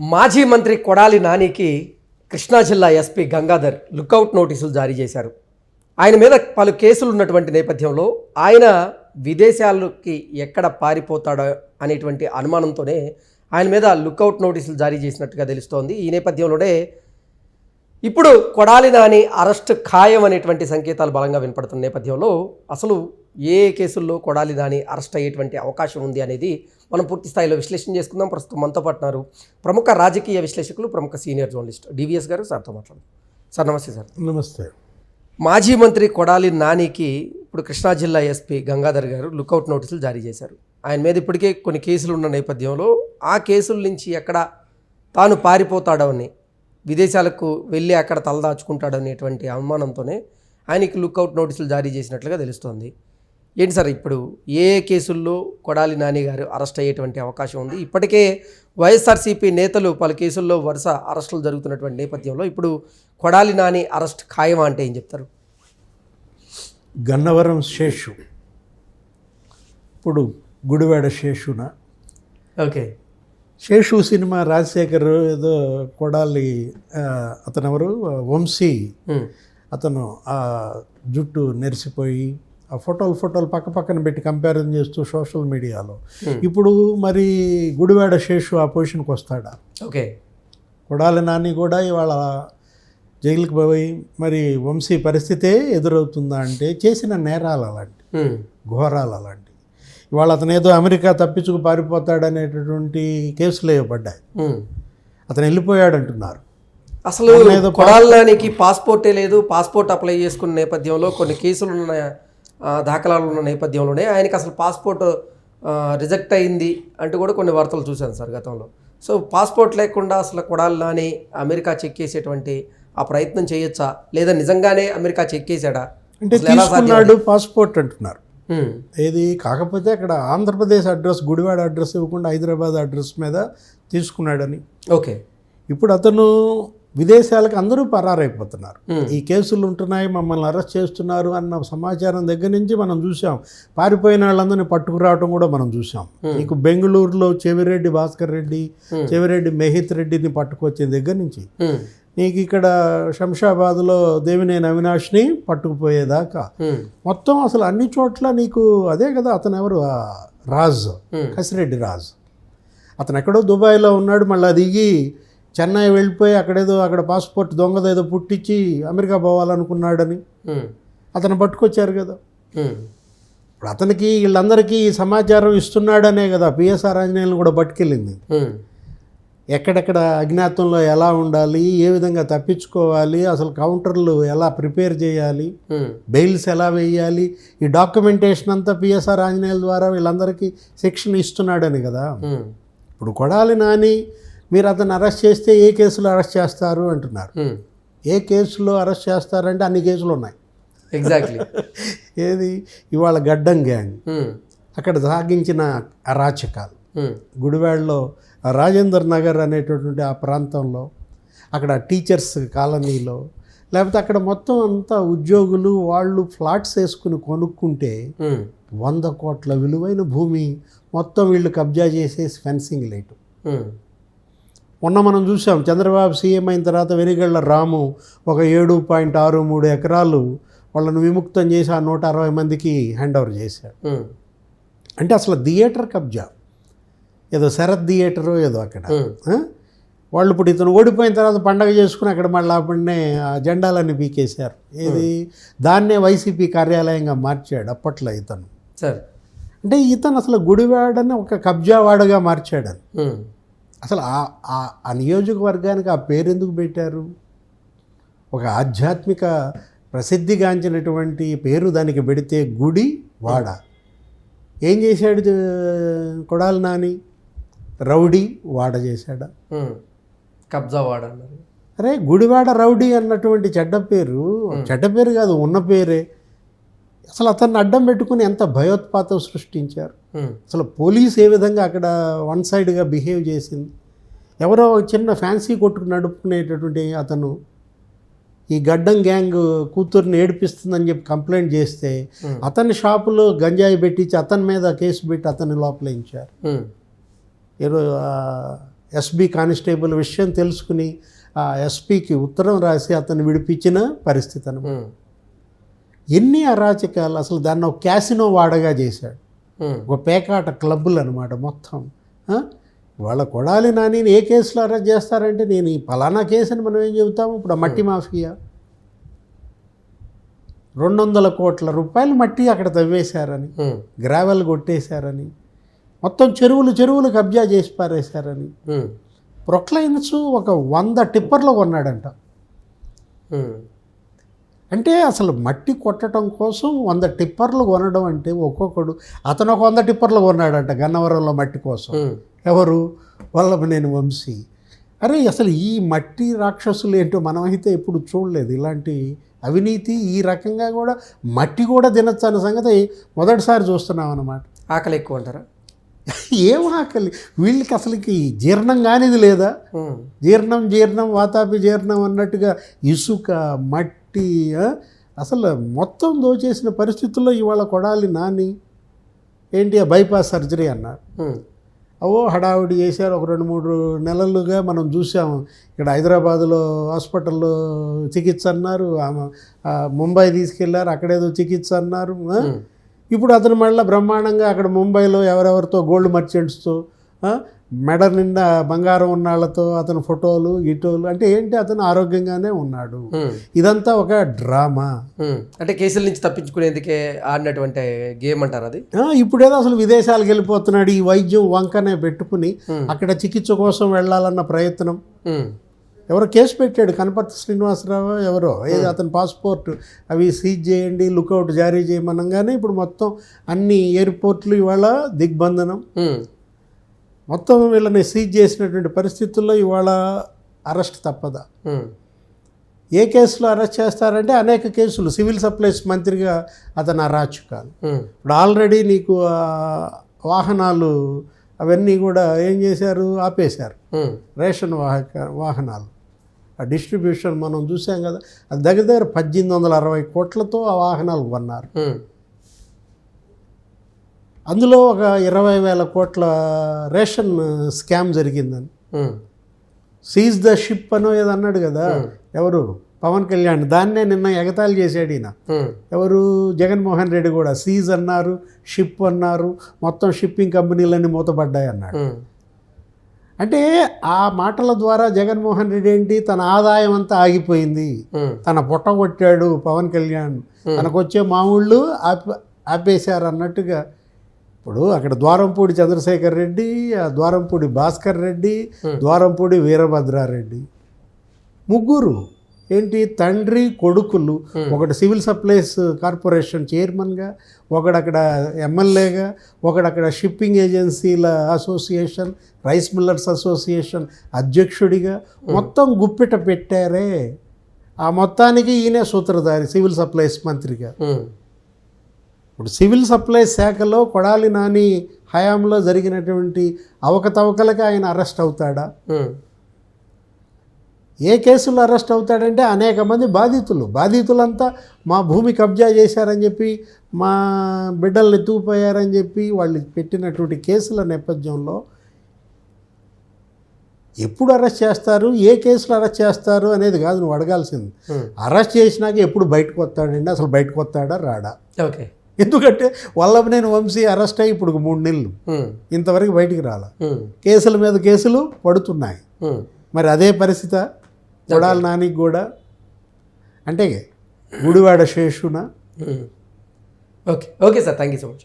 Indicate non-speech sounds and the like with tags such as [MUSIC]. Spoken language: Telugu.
మాజీ మంత్రి కొడాలి నానికి కృష్ణా జిల్లా ఎస్పీ గంగాధర్ లుకౌట్ నోటీసులు జారీ చేశారు. ఆయన మీద పలు కేసులు ఉన్నటువంటి నేపథ్యంలో ఆయన విదేశాలకి ఎక్కడ పారిపోతాడో అనేటువంటి అనుమానంతోనే ఆయన మీద లుకౌట్ నోటీసులు జారీ చేసినట్టుగా తెలుస్తోంది. ఈ నేపథ్యంలోనే ఇప్పుడు కొడాలి నాని అరెస్ట్ ఖాయం అనేటువంటి సంకేతాలు బలంగా వినపడుతున్న నేపథ్యంలో అసలు ఏ కేసుల్లో కొడాలి నాని అరెస్ట్ అయ్యేటువంటి అవకాశం ఉంది అనేది మనం పూర్తి స్థాయిలో విశ్లేషణ చేసుకుందాం. ప్రస్తుతం మనతో పాటు ఉన్నారు ప్రముఖ రాజకీయ విశ్లేషకులు ప్రముఖ సీనియర్ జర్నలిస్ట్ డివిఎస్ గారు. సార్తో మాట్లాడు సార్ నమస్తే సార్. నమస్తే. మాజీ మంత్రి కొడాలి నానికి ఇప్పుడు కృష్ణా జిల్లా ఎస్పీ గంగాధర్ గారు లుకౌట్ నోటీసులు జారీ చేశారు. ఆయన మీద ఇప్పటికే కొన్ని కేసులు ఉన్న నేపథ్యంలో ఆ కేసుల నుంచి ఎక్కడ తాను పారిపోతాడని విదేశాలకు వెళ్ళి అక్కడ తలదాచుకుంటాడనేటువంటి అనుమానంతోనే ఆయనకి లుకౌట్ నోటీసులు జారీ చేసినట్లుగా తెలుస్తోంది. ఏంటి సార్ ఇప్పుడు ఏ కేసుల్లో కొడాలి నాని గారు అరెస్ట్ అయ్యేటువంటి అవకాశం ఉంది? ఇప్పటికే వైఎస్ఆర్సీపీ నేతలు పలు కేసుల్లో వరుస అరెస్టులు జరుగుతున్నటువంటి నేపథ్యంలో ఇప్పుడు కొడాలి నాని అరెస్ట్ ఖాయమా అంటే ఏం చెప్తారు? గన్నవరం శేషు. ఇప్పుడు గుడివాడ శేషున? ఓకే. శేషు సినిమా రాజశేఖర్ ఏదో కొడాలి ఆ, అతను ఎవరు వంశీ అతను ఆ జుట్టు నెరిసిపోయి ఆ ఫోటోలు ఫోటోలు పక్క పక్కన పెట్టి కంపారిజన్ చేస్తూ సోషల్ మీడియాలో. ఇప్పుడు మరి గుడివాడ శేషు ఆ పొజిషన్కి వస్తాడా? ఓకే. కొడాలి నాని కూడా ఇవాళ జైలుకి పోయి మరి వంశీ పరిస్థితే ఎదురవుతుందా అంటే చేసిన నేరాలు అలాంటి ఘోరాలు అలాంటి. ఇవాళ అతను ఏదో అమెరికా తప్పించుకు పారిపోతాడనేటటువంటి కేసులు ఇవ్వబడ్డాయి అతను వెళ్ళిపోయాడు అంటున్నారు అసలు కొడాలి నానికి పాస్పోర్టే లేదు పాస్పోర్ట్ అప్లై చేసుకున్న నేపథ్యంలో కొన్ని కేసులు ఉన్న ఆ, దాఖలాలు ఉన్న నేపథ్యంలోనే ఆయనకి అసలు పాస్పోర్ట్ రిజెక్ట్ అయింది అంటూ కూడా కొన్ని వార్తలు చూశాను సార్ గతంలో. సో పాస్పోర్ట్ లేకుండా అసలు కొడాలి నాని అమెరికా చెక్కేసేటువంటి ఆ ప్రయత్నం చేయొచ్చా? లేదా నిజంగానే అమెరికా అంటే ఎలా సాధ్యం? తీసుకున్నాడు పాస్పోర్ట్ అంటున్నారు. ఏది కాకపోతే అక్కడ ఆంధ్రప్రదేశ్ అడ్రస్ గుడివాడ అడ్రస్ ఇవ్వకుండా హైదరాబాద్ అడ్రస్ మీద తీసుకున్నాడని. ఓకే. ఇప్పుడు అతను విదేశాలకు అందరూ పరారైపోతున్నారు. ఈ కేసులు ఉంటున్నాయి మమ్మల్ని అరెస్ట్ చేస్తున్నారు అన్న సమాచారం దగ్గర నుంచి మనం చూసాం పారిపోయిన వాళ్ళందరినీ పట్టుకురావటం కూడా మనం చూసాం నీకు బెంగళూరులో చెవిరెడ్డి భాస్కర్ రెడ్డి చెవిరెడ్డి మెహిత్ రెడ్డిని పట్టుకొచ్చిన దగ్గర నుంచి నీకు ఇక్కడ శంషాబాద్లో దేవినేని అవినాష్ని పట్టుకుపోయేదాకా మొత్తం అసలు అన్ని చోట్ల నీకు అదే కదా అతను ఎవరు? రాజ్. కసిరెడ్డి రాజ్. అతను ఎక్కడో దుబాయ్లో ఉన్నాడు మళ్ళీ దిగి చెన్నై వెళ్ళిపోయి అక్కడేదో అక్కడ పాస్పోర్ట్ దొంగదేదో పుట్టించి అమెరికా పోవాలనుకున్నాడని అతను పట్టుకొచ్చారు కదా. ఇప్పుడు అతనికి వీళ్ళందరికీ ఈ సమాచారం ఇస్తున్నాడనే కదా పిఎస్ఆర్ ఆంజనేయులను కూడా పట్టుకెళ్ళింది. ఎక్కడెక్కడ అజ్ఞాతంలో ఎలా ఉండాలి ఏ విధంగా తప్పించుకోవాలి అసలు కౌంటర్లు ఎలా ప్రిపేర్ చేయాలి బెయిల్స్ ఎలా వేయాలి ఈ డాక్యుమెంటేషన్ అంతా పిఎస్ఆర్ ఆంజనేయుల ద్వారా వీళ్ళందరికీ శిక్షణ ఇస్తున్నాడని కదా. ఇప్పుడు కొడాలి నాని మీరు అతను అరెస్ట్ చేస్తే ఏ కేసులో అరెస్ట్ చేస్తారు అంటున్నారు. ఏ కేసులో అరెస్ట్ చేస్తారంటే అన్ని కేసులు ఉన్నాయి. ఎగ్జాక్ట్లీ [LAUGHS] ఏది? ఇవాళ గడ్డం గ్యాంగ్ అక్కడ సాగించిన అరాచకాలు. గుడివాడలో రాజేందర్ నగర్ అనేటటువంటి ఆ ప్రాంతంలో అక్కడ టీచర్స్ కాలనీలో లేకపోతే అక్కడ మొత్తం అంతా ఉద్యోగులు వాళ్ళు ఫ్లాట్స్ వేసుకుని కొనుక్కుంటే వంద కోట్ల విలువైన భూమి మొత్తం వీళ్ళు కబ్జా చేసేసి ఫెన్సింగ్ లేటు మొన్న మనం చూసాం చంద్రబాబు సీఎం అయిన తర్వాత వెనిగళ్ళ రాము ఒక ఏడు పాయింట్ ఆరు మూడు ఎకరాలు వాళ్ళను విముక్తం చేసి ఆ నూట అరవై మందికి హ్యాండ్ ఓవర్ చేశాడు అంటే అసలు థియేటర్ కబ్జా. ఏదో శరత్ థియేటరు ఏదో అక్కడ? వాళ్ళు ఇప్పుడు ఇతను ఓడిపోయిన తర్వాత పండగ చేసుకుని అక్కడ మళ్ళీ అప్పుడనే ఆ జెండాలన్నీ పీకేశారు. ఏది? దాన్నే వైసీపీ కార్యాలయంగా మార్చాడు అప్పట్లో ఇతను. సార్. అంటే ఇతను అసలు గుడివాడని ఒక కబ్జావాడగా మార్చాడని అసలు ఆ- నియోజకవర్గానికి ఆ పేరు ఎందుకు పెట్టారు? ఒక ఆధ్యాత్మిక ప్రసిద్ధిగాంచినటువంటి పేరు దానికి పెడితే గుడి వాడ. ఏం చేశాడు కొడాలి నాని? రౌడీ వాడ చేశాడా. కబ్జా వాడ అన్నారు. అరే గుడివాడ రౌడీ అన్నటువంటి చెడ్డ పేరు చెడ్డ పేరు కాదు ఉన్న పేరే. అసలు అతన్ని అడ్డం పెట్టుకుని ఎంత భయోత్పాతం సృష్టించారు. అసలు పోలీస్ ఏ విధంగా అక్కడ వన్ సైడ్గా బిహేవ్ చేసింది? ఎవరో చిన్న ఫ్యాన్సీ కొట్టుకు నడుపుకునేటటువంటి అతను ఈ గడ్డం గ్యాంగ్ కూతుర్ని ఏడిపిస్తుందని చెప్పి కంప్లైంట్ చేస్తే అతని షాపులో గంజాయి పెట్టించి అతని మీద కేసు పెట్టి అతన్ని లోపలించారు ఆ, ఎస్బి కానిస్టేబుల్ విషయం తెలుసుకుని ఆ ఎస్పికి ఉత్తరం రాసి అతన్ని విడిపించిన పరిస్థితి అనమాట ఎన్ని అరాచకాలు? అసలు దాన్ని ఒక క్యాసినో వాడగా చేశాడు. ఒక పేకాట క్లబ్బులు అనమాట మొత్తం? వాళ్ళ కొడాలి నాని ఏ కేసులో అరెస్ట్ చేస్తారంటే నేను ఈ పలానా కేసుని మనం ఏం చెబుతాము? ఇప్పుడు ఆ మట్టి మాఫియా. రెండు వందల కోట్ల రూపాయలు మట్టి అక్కడ తవ్వేశారని గ్రావెల్ కొట్టేశారని మొత్తం చెరువులు చెరువులు కబ్జా చేసి పారేశారని. ప్రొక్లైన్స్ ఒక వంద టిప్పర్లు కొన్నాడంట. అంటే అసలు మట్టి కొట్టడం కోసం వంద టిప్పర్లు కొనడం అంటే ఒక్కొక్కడు అతను ఒక వంద టిప్పర్లు కొన్నాడంట గన్నవరంలో మట్టి కోసం. ఎవరు? వల్లభనేని వంశీ. అరే అసలు ఈ మట్టి రాక్షసులు ఏంటో మనమైతే ఎప్పుడు చూడలేదు. ఇలాంటి అవినీతి ఈ రకంగా కూడా మట్టి కూడా తినచ్చు అన్న సంగతి మొదటిసారి చూస్తున్నాం అన్నమాట ఆకలి ఎక్కువ అంటారా? ఏం ఆకలి? వీళ్ళకి అసలుకి జీర్ణం కానిది లేదా? జీర్ణం జీర్ణం వాతాపి జీర్ణం అన్నట్టుగా ఇసుక మట్టి? అసలు మొత్తం దోచేసిన పరిస్థితుల్లో ఇవాళ కొడాలి నాని. ఏంటి ఆ బైపాస్ సర్జరీ అన్నారు. అవో హడావుడి చేశారు. ఒక రెండు మూడు నెలలుగా మనం చూసాము ఇక్కడ హైదరాబాదులో హాస్పిటల్లో చికిత్స అన్నారు. ముంబై తీసుకెళ్ళారు. అక్కడేదో చికిత్స అన్నారు. ఇప్పుడు అతను మళ్ళీ బ్రహ్మాండంగా అక్కడ ముంబైలో ఎవరెవరితో గోల్డ్ మర్చెంట్స్తో మెడ నిండా బంగారం ఉన్నాళ్ళతో అతని ఫోటోలు గిటోలు అంటే ఏంటి అతను ఆరోగ్యంగానే ఉన్నాడు. ఇదంతా ఒక డ్రామా. అంటే కేసుల నుంచి తప్పించుకునేందుకే ఆడినటువంటి గేమ్ అంటారు అది? ఇప్పుడేదో అసలు విదేశాలకు వెళ్ళిపోతున్నాడు ఈ వైద్యం వంకనే పెట్టుకుని. అక్కడ చికిత్స కోసం వెళ్ళాలన్న ప్రయత్నం. ఎవరో కేసు పెట్టాడు కనపర్తి శ్రీనివాసరావు ఎవరో ఏది అతని పాస్పోర్ట్ అవి సీజ్ చేయండి లుకౌట్ జారీ చేయమనగానే ఇప్పుడు మొత్తం అన్ని ఎయిర్పోర్ట్లు ఇవాళ దిగ్బంధనం. మొత్తం వీళ్ళని సీజ్ చేసినటువంటి పరిస్థితుల్లో ఇవాళ అరెస్ట్ తప్పదా. ఏ కేసులో అరెస్ట్ చేస్తారంటే అనేక కేసులు సివిల్ సప్లైస్ మంత్రిగా అతను అరాచకాలు ఇప్పుడు ఆల్రెడీ నీకు వాహనాలు అవన్నీ కూడా ఏం చేశారు? ఆపేశారు. రేషన్ వాహక వాహనాలు. ఆ డిస్ట్రిబ్యూషన్ మనం చూసాం కదా అది దగ్గర దగ్గర పద్దెనిమిది వందల అరవై కోట్లతో ఆ వాహనాలు కొన్నారు. అందులో ఒక ఇరవై వేల కోట్ల రేషన్ స్కామ్ జరిగిందని. సీజ్ ద షిప్ అనో ఏదో అన్నాడు కదా ఎవరు? పవన్ కళ్యాణ్. దాన్నే నిన్న ఎగతాళి చేశాడు ఈయన. ఎవరు? జగన్మోహన్ రెడ్డి కూడా. సీజ్ అన్నారు షిప్ అన్నారు మొత్తం షిప్పింగ్ కంపెనీలన్నీ మూతపడ్డాయి అన్నాడు. అంటే ఆ మాటల ద్వారా జగన్మోహన్ రెడ్డి ఏంటి? తన ఆదాయం అంతా ఆగిపోయింది. తన పొట్ట కొట్టాడు పవన్ కళ్యాణ్. తనకు వచ్చే మామూళ్ళు ఆపి ఆపేశారు అన్నట్టుగా ఇప్పుడు అక్కడ ద్వారంపూడి చంద్రశేఖర్ రెడ్డి ఆ ద్వారంపూడి భాస్కర్ రెడ్డి ద్వారంపూడి వీరభద్రారెడ్డి. ముగ్గురు. ఏంటి? తండ్రి కొడుకులు. ఒకటి సివిల్ సప్లైస్ కార్పొరేషన్ చైర్మన్గా ఒకడు అక్కడ ఎమ్మెల్యేగా ఒకడు అక్కడ షిప్పింగ్ ఏజెన్సీల అసోసియేషన్ రైస్ మిల్లర్స్ అసోసియేషన్ అధ్యక్షుడిగా మొత్తం గుప్పిట పెట్టారే. ఆ మొత్తానికి ఈయనే సూత్రధారి సివిల్ సప్లైస్ మంత్రిగా. ఇప్పుడు సివిల్ సప్లైస్ శాఖలో కొడాలి నాని హయాంలో జరిగినటువంటి అవకతవకలకి ఆయన అరెస్ట్ అవుతాడా? ఏ కేసులో అరెస్ట్ అవుతాడంటే అనేక మంది బాధితులు. బాధితులంతా మా భూమి కబ్జా చేశారని చెప్పి మా బిడ్డల్ని ఎత్తుకుపోయారని చెప్పి వాళ్ళు పెట్టినటువంటి కేసుల నేపథ్యంలో ఎప్పుడు అరెస్ట్ చేస్తారు ఏ కేసులో అరెస్ట్ చేస్తారు అనేది కాదు నువ్వు అడగాల్సింది. అరెస్ట్ చేసినాక ఎప్పుడు బయటకు వస్తాడండి? అసలు బయటకు వస్తాడా రాడా? ఓకే. ఎందుకంటే వల్లభనేని వంశీ అరెస్ట్ అయ్యి ఇప్పుడు మూడు నెలలు. ఇంతవరకు బయటికి రాలా. కేసుల మీద కేసులు పడుతున్నాయి. మరి అదే పరిస్థితి? కొడాలి నానికి కూడా. అంటే Gudivada శేషున. Okay okay sir. Thank you so much.